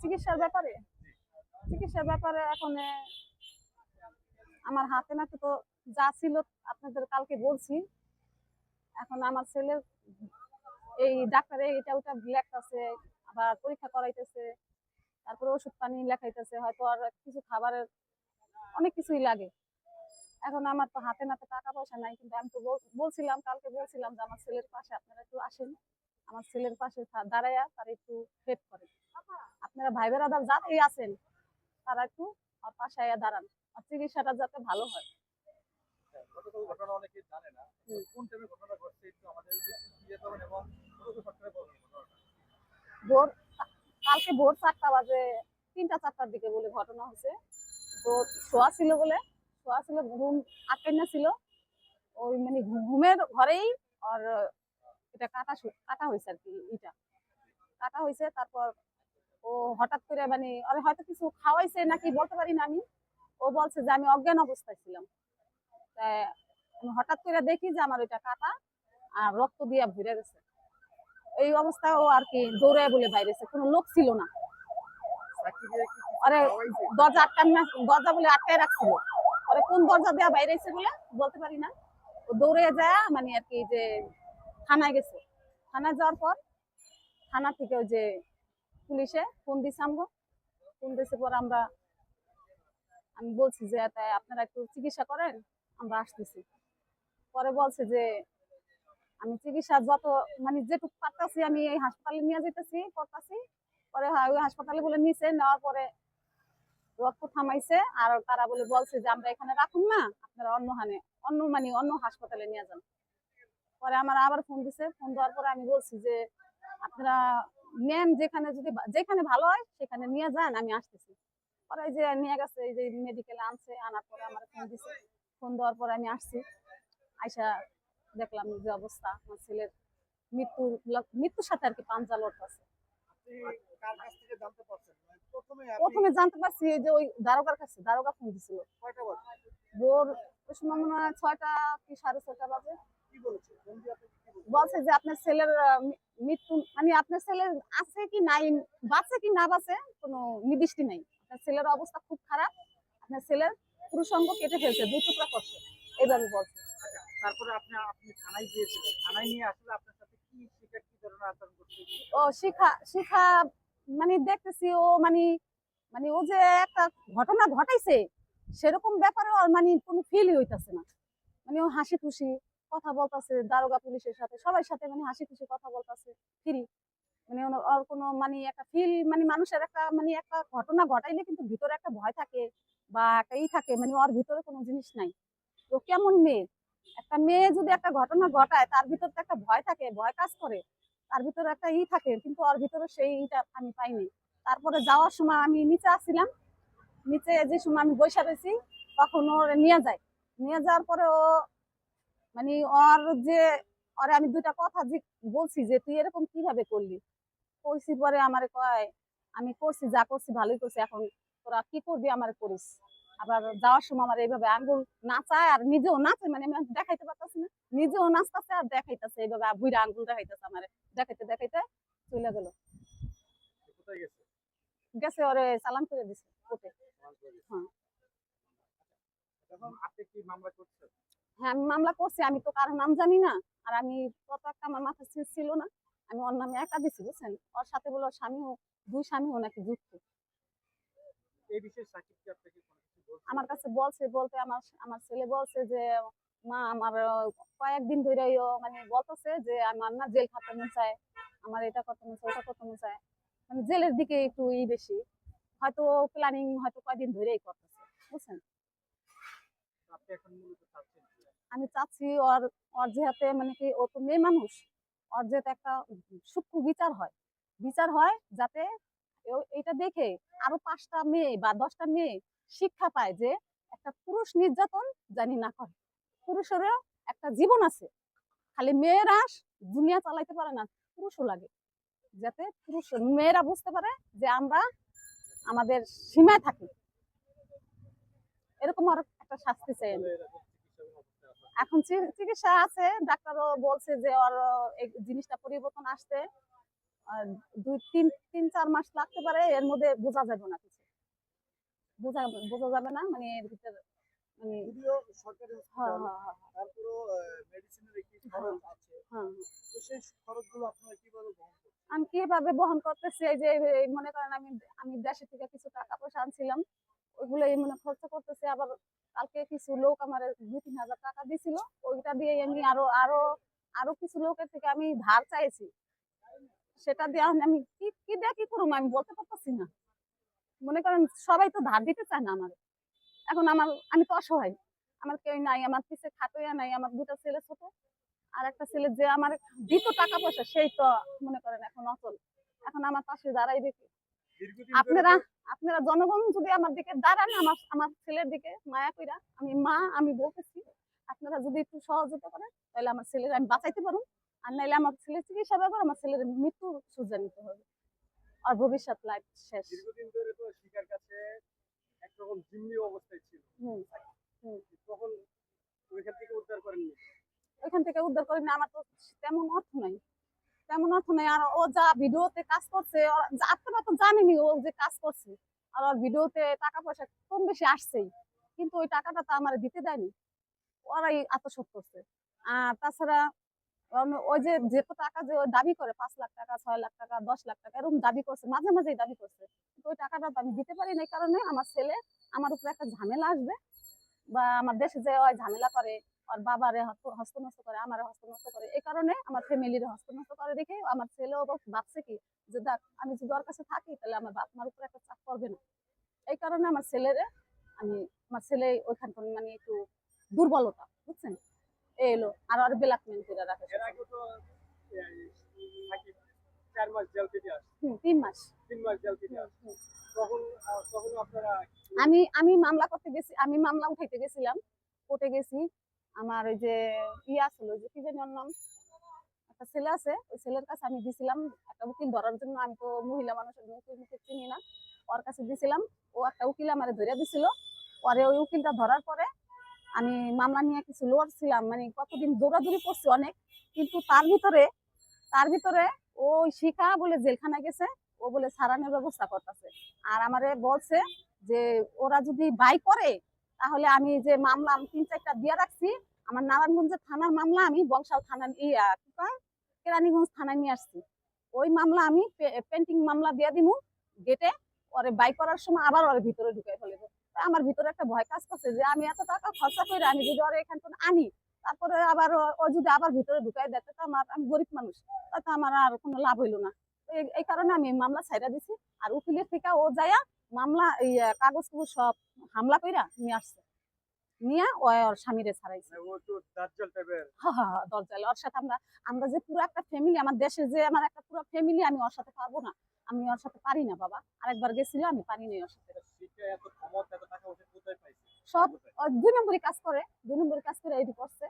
চিকিৎসার ব্যাপারে? চিকিৎসার ব্যাপারে এখন আমার হাতে নাতে তো যা ছিল আপনাদের কালকে বলছি। এখন আমার ছেলের এই ডাক্তারে এটা ওটা লেখতেছে আবার পরীক্ষা করাইতেছে, তারপরে ওষুধ পানি লেখাইতেছে, হয়তো আর কিছু খাবারের অনেক কিছুই লাগে। এখন আমার তো হাতে নাতে টাকা পয়সা নাই, কিন্তু আমি তো বলছিলাম, কালকে বলছিলাম যে আমার ছেলের পাশে আপনারা একটু আসেন। আমার ছেলের পাশে দাঁড়াইয়া তারা একটু হেল্প করেন আপনারা ভাই বেড়াদার যাতেই আছেন তারা একটু আমার পাশে আইয়া দাঁড়ান। আর চিকিৎসাটা যাতে ভালো হয়। করে ঘটনাটা ভোর কালকে ভোর চারটা বাজে তিনটা চারটার দিকে বলে ঘটনা হয়েছে তো শোয়া ছিল বলে শোয়া ছিল ঘুম আটকাই না ছিল। ওই মানে ঘুমের ঘরেই আর এটা কাটা কাটা হয়েছে আর কি ইটা। কাটা হয়েছে, তারপর ও হঠাৎ করে মানে আরে হয়তো কিছু খাওয়াইছে নাকি বলতে পারি না আমি। ও বলছে যে আমি অজ্ঞান অবস্থায় ছিলাম। আমি হঠাৎ করে দেখি যে আমার ওইটা কাটা আর রক্ত দিয়ে ভরে গেছে। এই অবস্থায় ও আর কি দৌড়ে বলে বাইরেছে, কোনো লোক ছিল না। আরে দরজা আটকান না, দরজা বলে আটকায় রাখছিল। পরে কোন দরজা দেওয়া বাইরে এসে বলে বলতে পারি না। ও দৌড়ে যায় মানে আর কি যে থানায় গেছে। থানায় যাওয়ার পর থানা থেকে ওই যে পুলিশে ফোন দিছে আমগো। ফোন দিছে পর আমরা, আমি বলছি যে তাই আপনারা একটু চিকিৎসা করেন, আমরা আসতেছি। পরে বলছে যে, আমি চিকিৎসা যত মানে যেটুকু পারতাছি আমি এই হাসপাতালে নিয়ে যেতেছি করতেছি। পরে ওই হাসপাতালে বলে নিছে, নেওয়ার পরে রক্ত থামাইছে আর তারা বলে, বলছে যে, আমরা এখানে রাখুন না, আপনারা অন্য হানে, অন্য মানে অন্য হাসপাতালে নিয়ে যান। পরে আমার আবার ফোন দিছে। ফোন দেওয়ার পরে আমি বলছি যে আপনারা নেন যেখানে যদি যেখানে ভালো হয় সেখানে নিয়ে যান আমি আসতেছি। পরে যে নিয়ে গেছে এই যে মেডিকেলে আনছে আনার পরে আমার ফোন দিছে। ফোন দেওয়ার পরে আমি আসছি। আইসা দেখলাম যে অবস্থা আমার ছেলের মৃত্যু মৃত্যুর সাথে আর কি পাঞ্জা লড়তেছে মানে প্রথমে জানতে পারছি যে ওই দারোগার কাছে দারোগা ফোন দিছিল। ভোর ওই সময় মনে হয় ছয়টা কি সাড়ে ছয়টা বাজে। বলেছে যে আপনার ছেলের মৃত্যু মানে আপনার ছেলের আছে কি নাই বাঁচে কি না বাঁচে কোনো নির্দিষ্ট নাই। আপনার ছেলের অবস্থা খুব খারাপ আপনার ছেলের পুরুষঙ্গ কেটে ফেলছে দুই টুকরা করছে এইভাবে বলছে। আচ্ছা তারপরে আপনি আপনি থানায় গিয়েছিলেন থানায় নিয়ে আসলে আপনার সাথে কি শিকার কি ধরনের আচরণ করছে ও শিখা শিখা মানে দেখতেছি ও মানে মানে ও যে একটা ঘটনা ঘটাইছে সেরকম ব্যাপারে মানে কোনো ফিলই হইতাছে না। মানে ও হাসি খুশি কথা বলতাছে, দারোগা পুলিশের সাথে। সবার সাথে মানে হাসি খুশি কথা বলতাছে ফ্রি মানে ওর- কোনো মানে একটা ফিল মানে মানুষের একটা মানে একটা ঘটনা ঘটাইলে কিন্তু ভিতরে একটা ভয় থাকে বা একটা ই থাকে মানে ওর ভিতরে কোনো জিনিস নাই। তো কেমন মেয়ে? একটা মেয়ে যদি একটা ঘটনা ঘটায়, তার ভিতর তো একটা ভয় থাকে, ভয় কাজ করে। তার ভিতরে একটা ই থাকে, কিন্তু ওর ভিতরে সেই ইটা আমি পাইনি। তারপরে যাওয়ার সময় আমি নিচে আসছিলাম। নিচে যে সময় আমি বৈশা রয়েছি, তখন ওর নিয়ে যায়। নিয়ে যাওয়ার পরে ও মানে ওর যে ওরে আমি দুইটা কথা যে বলছি যে তুই এরকম কীভাবে করলি? কইছি পরে আমার কয় আমি করছি যা করছি ভালোই করছি এখন তোরা কি করবি আমার করিস। আবার যাওয়ার সময় আমার এইভাবে আঙ্গুল নাচায় আর নিজেও নাচে মানে আমি দেখাইতে পারতাছি না। নিজেও নাচতেছে আর দেখাইতেছে এইভাবে বুইরা আঙ্গুল দেখাইতেছে আমার। দেখাইতে দেখাইতে চলে গেল। গেছে? ওরে চালান করে দিছে কোর্টে। হ্যাঁ। আপনি কি মামলা করছেন? হ্যাঁ আমি মামলা করছি আমি তো কারও নাম জানি না আর আমি কত একটা আমার মাথা ছিল না আমি ওর নামে একা দিছি বুঝছেন? ওর সাথে বলে ওর স্বামীও দুই স্বামীও নাকি যুক্ত। আমার কাছে বলছে বলতে আমার আমার ছেলে বলছে যে মা আমার কয়েকদিন ধরে ও মানে বলতেছে যে আমার না জেল খাতে মন চায় আমার এটা কত মন চায় ওটা কত মন চায়। মানে জেলের দিকে একটু ই বেশি হয়তো প্ল্যানিং হয়তো কয়দিন ধরেই করতেছে বুঝছেন? আপনি এখন মূলত? আমি চাচ্ছি ওর ওর যেহাতে মানে কি ও তো মেয়ে মানুষ, ওর যেহেতু একটা সূক্ষ্ম বিচার হয়। বিচার হয় যাতে এটা দেখে আরও পাঁচটা মেয়ে বা দশটা মেয়ে শিক্ষা পায় যে একটা পুরুষ নির্যাতন জানি না করে। পুরুষেরও একটা জীবন আছে। খালি মেয়েরা দুনিয়া চালাইতে পারে না, পুরুষও লাগে। যাতে পুরুষ, মেয়েরা বুঝতে পারে যে আমরা আমাদের সীমায় থাকি। এরকম আর একটা শাস্তি চাই আমি। তাহলে এরকম চিকিৎসা অবস্থায় আছে এখন চিকিৎসা আছে ডাক্তারও বলছে যে ওর এই জিনিসটা পরিবর্তন আসতে দুই তিন তিন চার মাস লাগতে পারে এর মধ্যে বোঝা যাবে না কিছু। বোঝা বোঝা যাবে না মানে এর ভিতরে মানে হ্যাঁ হ্যাঁ হ্যাঁ। আমি কীভাবে বহন করতেছি এই যে মনে করেন আমি আমি দেশে থেকে কিছু টাকা পয়সা আনছিলাম ওইগুলো মানে খরচ করতেছি আবার কালকে কিছু লোক আমার দুই, তিন হাজার টাকা দিছিল। ওইটা দিয়ে আমি আরও আরও আরও কিছু লোকের থেকে আমি ধার চাইছি। সেটা দিয়ে আমি কি কি দিয়ে কি করব আমি বলতে পারতেছি না। মনে করেন সবাই তো ধার দিতে চায় না আমার। এখন আমার, আমি তো অসহায়। আমার কেউ নাই, আমার পিছে খাটোয়া নাই, আমার দুটো ছেলে ছোট। আর একটা ছেলে যে আমার দিত টাকা পয়সা, সেই তো মনে করেন এখন অচল। এখন আমার পাশে দাঁড়াইবে কি? আপনারা আপনারা জনগণ যদি আমার দিকে দাঁড়ান আমার আমার ছেলের দিকে মায়া কইরা আমি মা আমি বলতেছি আপনারা যদি একটু সহযোগিতা করেন তাহলে আমার ছেলের আমি বাঁচাইতে পারুন আর নাইলে আমার ছেলের চিকিৎসা ব্যাপার আমার ছেলের মৃত্যু সুজা নিতে হবে। আর ভবিষ্যৎ লাইফ শেষ। দীর্ঘদিন ধরে তো শিকার কাছে একরকম জিম্মি অবস্থায় ছিল। হুম তখন ওইখান থেকে উদ্ধার করেননি? ওইখান থেকে উদ্ধার আমার তো তেমন অর্থ নাই। তেমন অর্থ নাই। আর ও যা ভিডিওতে কাজ করছে, ও- যা- আপনারা তো জানেনই ও যে কাজ করছে। আর ওর ভিডিওতে টাকা পয়সা কম বেশি আসছেই, কিন্তু ওই টাকাটা তো আমার দিতে দেয়নি। ওরাই আত্মসাৎ করছে। আর তাছাড়া ওই যে যে টাকা যে দাবি করে, পাঁচ লাখ টাকা, ছয় লাখ টাকা, দশ লাখ টাকা, এরকম দাবি করছে, মাঝে মাঝেই দাবি করছে। কিন্তু ওই টাকাটা আমি দিতে পারি না কারণে আমার ছেলে আমার উপরে একটা ঝামেলা আসবে। বা আমার দেশে যে ওই ঝামেলা করে ওর বাবারে হস্ত- হস্তনষ্ট করে আমার হস্তনষ্ট করে এই কারণে আমার ফ্যামিলির হস্তনষ্ট করে দেখে আমার ছেলেও ভাবছে কি যে দেখ আমি যদি ওর কাছে থাকি তাহলে আমার বাপ মার উপরে একটা চাপ পড়বে না। এই কারণে আমার ছেলেরে আমি আমার ছেলে ওইখানকার মানে একটু দুর্বলতা বুঝছেন? এই এলো আর ওর ব্ল্যাকমেল করে রাখে তিন মাস। তিন মাস জেল কেটে আমি আমি মামলা করতে গেছি, আমি মামলা উঠাইতে গেছিলাম, কোর্টে গেছি। আমার ওই যে ইয়ে আসলো ওই যে কি জানি নাম? একটা ছেলে আছে, ওই ছেলের কাছে আমি দিছিলাম একটা উকিল ধরার জন্য। আমি তো মহিলা মানুষের উকিল মুখে চিনি না। ওর কাছে দিছিলাম, ও একটা উকিল আমার ধরে দিছিল। পরে ওই উকিলটা ধরার পরে আমি মামলা নিয়ে কিছু লড়ছিলাম মানে কতদিন দৌড়াদৌড়ি করছি অনেক। কিন্তু তার ভিতরে তার ভিতরে ওই শিখা বলে জেলখানা গেছে। ও বলে সারানোর ব্যবস্থা করতেছে। আর আমারে বলছে যে, ওরা যদি বাই করে, তাহলে আমি যে মামলা তিন চারটা দিয়ে রাখছি, আমার নারায়ণগঞ্জের থানার মামলা আমি বংশাল থানা ইয়া কেরানীগঞ্জ থানায় নিয়ে আসছি। ওই মামলা আমি পেন্টিং মামলা দিয়ে দিমু, গেটে ওরে বাই করার সময় আবার ওর ভিতরে ঢুকে ফেলে আমার ভিতরে একটা ভয় কাজ করছে যে, আমি এত টাকা খরচা করে আমি যদি ওরে এখান থেকে আনি, তারপরে আবার ও- যদি আবার ভিতরে ঢুকাই দেয়, তো আমার, আমি গরিব মানুষ তাতে আমার আর কোনো লাভ হইল না। এই- কারণে আমি মামলা ছাইরা দিছি। আর উকিলের থেকে ও যায়া মামলা কাগজ কুগজ সব হামলা কইরা নিয়ে আসছে। নিয়ে ওর স্বামীরে ছাড়াইছে। মানে দরজালে। ওর সাথে আমরা আমরা যে পুরো একটা ফ্যামিলি আমার দেশে যে আমার একটা পুরো ফ্যামিলি আমি ওর সাথে পারব না। আমি ওর সাথে পারি না বাবা। আরেকবার গেছিল আমি পারি নাই ওর সাথে। সব দুই নম্বরই কাজ করে দুই নম্বরই কাজ করে এটি করছে।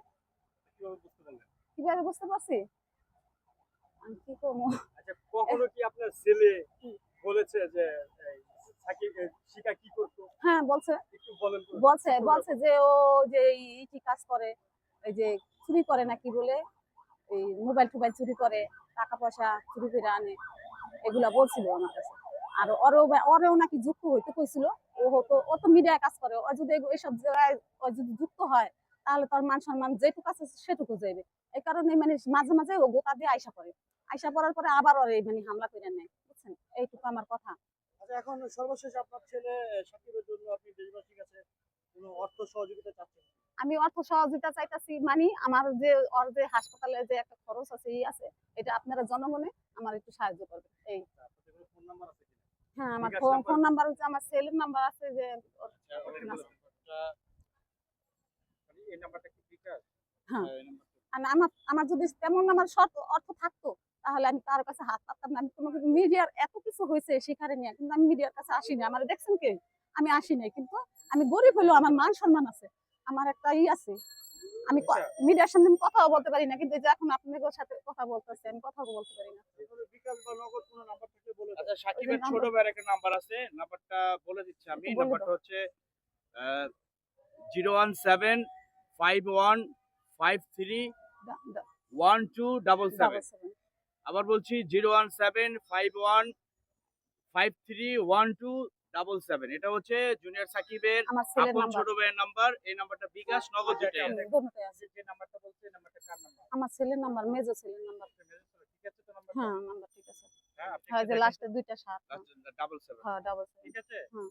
কীভাবে বুঝতে পারছি? আমি কি করব? কখনো কি আপনার ছেলে বলেছে যে শিখা কি করতো? হ্যাঁ বলছে। বলছে বলছে যে ও যে ইটি কাজ করে এই যে চুরি করে নাকি বলে এই মোবাইল টোবাইল চুরি করে টাকা পয়সা চুরি করে আনে এগুলা বলছিল আমার কাছে। আর ওরেও ওরেও নাকি যুক্ত হইতে কইছিল ও হতো ও তো মিডিয়ায় কাজ করে ও যদি এসব জায়গায় ও যদি যুক্ত হয় তাহলে তার মান সম্মান যেটুকু আছে সেটুকু যাইবে। এই কারণে মানে মাঝে মাঝে ও গোটা দিয়ে আইসা পড়ে। আইসা পড়ার পরে আবার ওর মানে হামলা করে নেয় বুঝছেন? এইটুকু আমার কথা। আচ্ছা এখন সর্বশেষ আপনার ছেলে সাকিবের জন্য আপনি দেশবাসীর কাছে কোনো অর্থ সহযোগিতা চাচ্ছেন? আমি অর্থ সহযোগিতা চাইতাছি মানে আমার যে ওর যে হাসপাতালে যে একটা খরচ আছে ই আছে এটা আপনারা জনগণে আমার একটু সাহায্য করবে এই। ফোন নাম্বার আছে হ্যাঁ আমার ফোন ফোন নাম্বার হচ্ছে আমার সেলের নাম্বার আছে যে আচ্ছা, মানে হ্যাঁ। আমার আমার যদি তেমন আমার শর্ত অর্থ তাহলে আমি কারোর কাছে হাত পাততাম না। আমি কোনো মিডিয়ার এত কিছু হয়েছে শিকারে নিয়ে কিন্তু আমি মিডিয়ার কাছে আসিনি। আমার দেখছেন কে? আমি আসি নাই কিন্তু আমি গরিব হলেও আমার মান সম্মান আছে। আমার একটা ই আছে। আমি মিডিয়ার সামনে আমি কথাও বলতে পারি না কিন্তু এখন আপনাদের সাথে কথা বলতেছি আমি কথাও বলতে পারি না। এখানে বিকাশ বা নগদ কোনো নাম্বার থাকলে বলে দেন। আচ্ছা সাকিবের ছোট ভাইয়ের একটা নাম্বার আছে নাম্বারটা বলে দিচ্ছি আমি। নাম্বারটা হচ্ছে zero one seven five one five three one two double seven. আবার বলছি zero one seven five one five three one two double seven. এটা হচ্ছে জুনিয়র সাকিবের আপন ছোট ভাইয়ের নাম্বার এই নাম্বারটা বিকাশ নগদ। দুটোই যে নাম্বারটা বলছে নাম্বারটা কার নাম্বার আমার ছেলের নাম্বার মেজো ছেলের নাম্বার ঠিক আছে তো নাম্বার হ্যাঁ নাম্বার ঠিক আছে। হ্যাঁ হ্যাঁ যে লাস্টে দুইটা সাত। ডাবল সেভেন হ্যাঁ ডাবল ঠিক আছে? হুম।